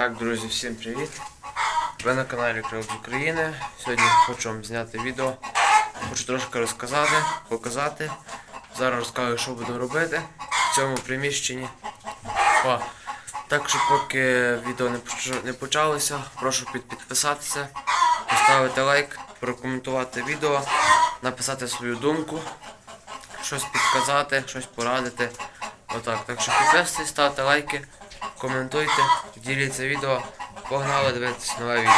Так, друзі, всім привіт! Ви на каналі Крил України. Сьогодні хочу вам зняти відео. Хочу трошки розказати, показати. Зараз розкажу, що буду робити в цьому приміщенні. О, так що поки відео не, почалося, прошу підписатися, поставити лайк, прокоментувати відео, написати свою думку, щось підказати, щось порадити. Отак. Так що підписуйтесь, ставте лайки, коментуйте, діліться відео. Погнали дивитися нове відео.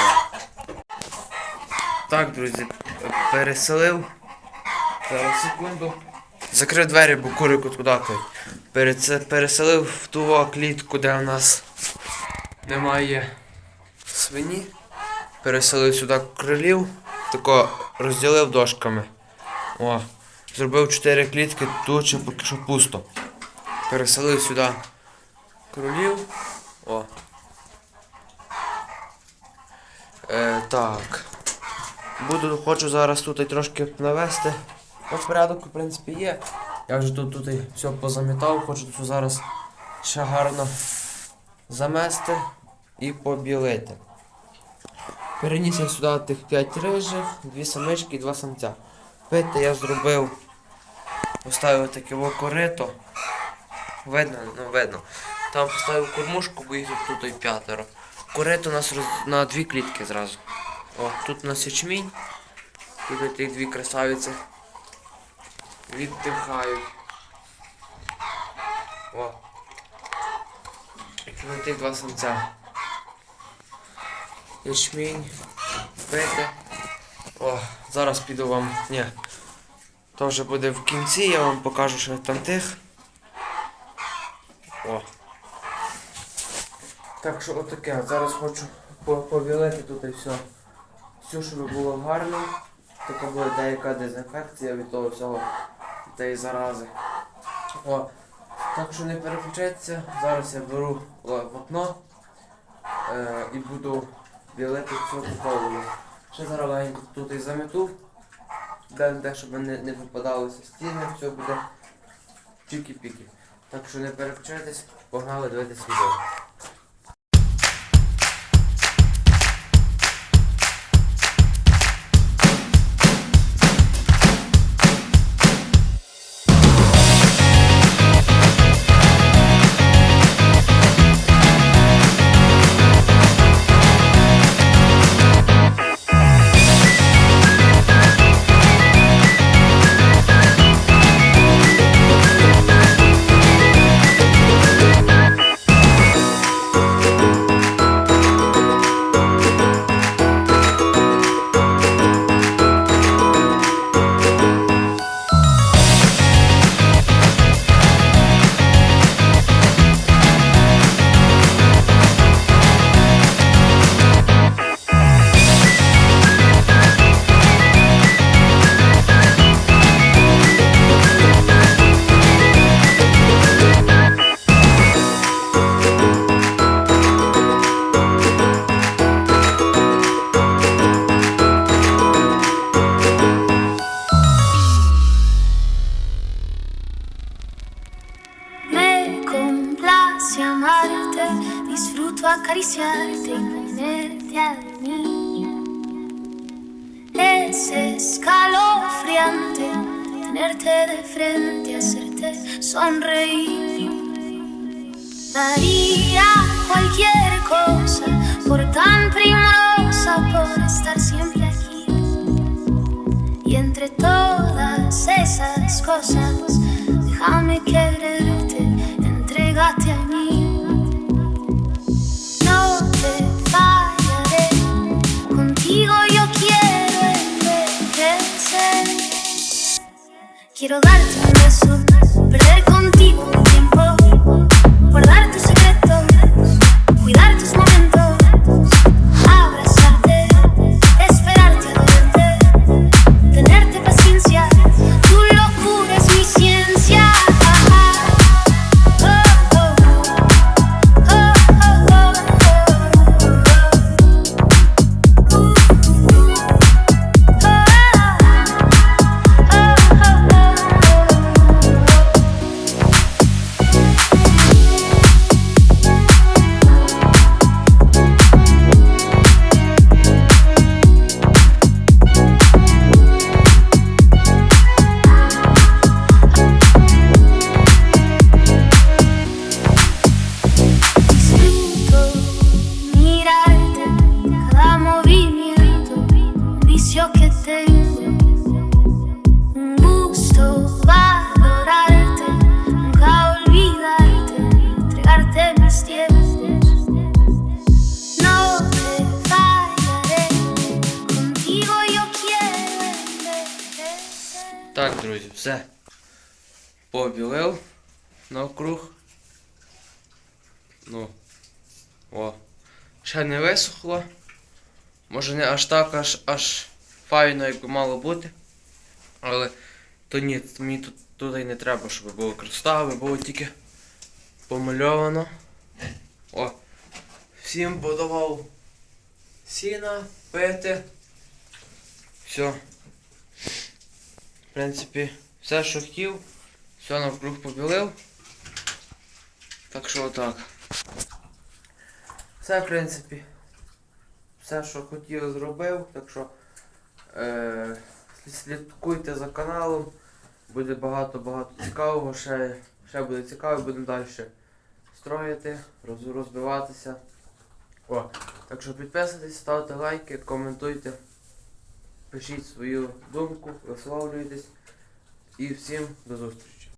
Так, друзі, переселив. Зараз секунду. Закрив двері, бо курику туди. Переселив в ту клітку, де у нас немає свині. Переселив сюди крилів, тако розділив дошками. О, зробив 4 клітки, тут ще поки що пусто. Переселив сюди кролів. О. Е, так. Буду, хочу зараз тут трошки навести. Ну, порядок, в принципі, є. Я вже тут, тут і все позамітав, хочу тут зараз ще гарно замести і побілити. Переніс я сюди тих 5 рижих, дві самички і два самця. Пити я зробив, поставив таке корито. Видно, ну видно. Там поставив кормушку, бо їх тут, і п'ятеро. Корито у нас роз... на дві клітки зразу. О, тут у нас ячмінь. Тут ті дві красавиці віддихають. О. Тут тих два самця. Ячмінь. Пити. О, зараз піду вам. Ні. То вже буде в кінці, я вам покажу, що там тих. О. Так що отаке. Зараз хочу по- повілити тут і все. Все, щоб було гарно. Така буде деяка дезінфекція від того всього тієї зарази. О. Так що не переключайтеся. Зараз я беру вапно е, і буду білити все по. Ще зараз легенько тут і замету. Де, де щоб не, не попадалося стіни, все буде чікі-піки. Так що не переключайтесь, погнали дивитись відео. Disfruto acariciarte y ponerte a dormir. Es escalofriante tenerte de frente, hacerte sonreír. Daría cualquier cosa por tan primorosa, por estar siempre aquí. Y entre todas esas cosas, Quiero darte un beso, perder contigo un tiempo, guardar Все. Побілив навкруг. Ну. О. Ще не висохло. Може не аж так, аж аж файно, як би мало бути. Але то ні, мені тут і не треба, щоб було красиво, було тільки помальовано. О. Всім подавав сіна, пити. Все. В принципі, все, що хотів, все навкруг побілив. Так що отак. Все, в принципі. Все, що хотів, зробив. Так що е, слідкуйте за каналом. Буде багато-багато цікавого. Ще, ще буде цікаво, будемо далі строїти, роз, розбиватися. О, так що підписуйтесь, ставте лайки, коментуйте, пишіть свою думку, висловлюйтесь. І всім до зустрічі.